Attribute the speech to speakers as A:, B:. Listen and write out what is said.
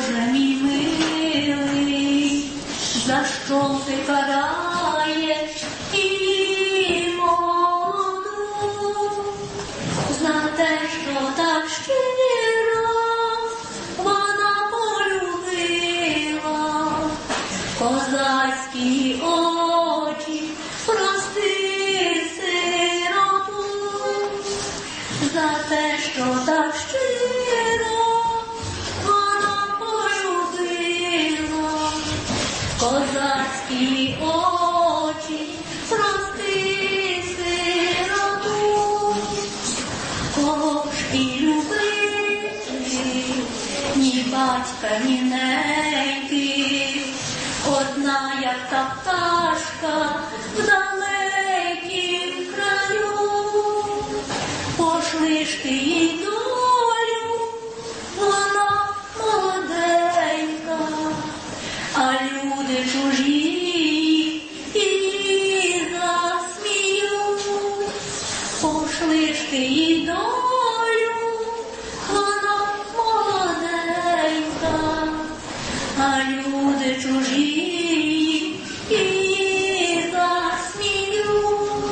A: Боже мій милий, за що ти караєш і молоду, за те, що так щиро вона полюбила козацькі очі, прости сироту, за те, що так щиро. Козацькі очі, прости сироту, кого ж ні батька, ні неньки, одна, як та в далекім краю, пошли ж ти їй пошли ж ти і долю, вона молоденька,